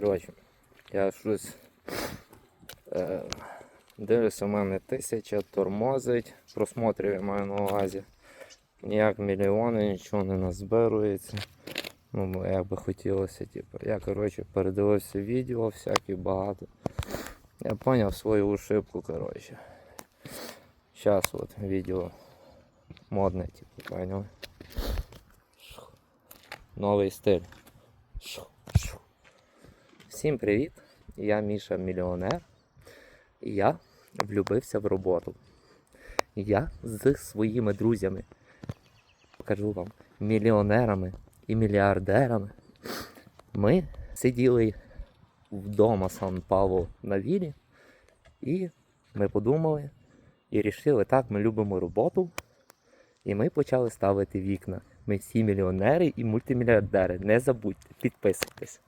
Коротше, я щось е, дивлюся, у мене тисяча тормозить. Просмотрів я маю на увазі. Ніяк мільйони, нічого не назбирується. Ну, як би хотілося, типу. Я коротше передивився відео всякі багато. Я поняв свою ошибку, коротше. Зараз от відео модне, типу, поняв. Шух. Новий стиль. Всім привіт! Я Міша Мільйонер. Я влюбився в роботу. Я з своїми друзями, покажу вам, мільйонерами і мільярдерами. Ми сиділи вдома Сан Павло на вілі, і ми подумали і рішили, так, ми любимо роботу. І ми почали ставити вікна. Ми всі мільйонери і мультимільярдери. Не забудьте, підписуйтесь.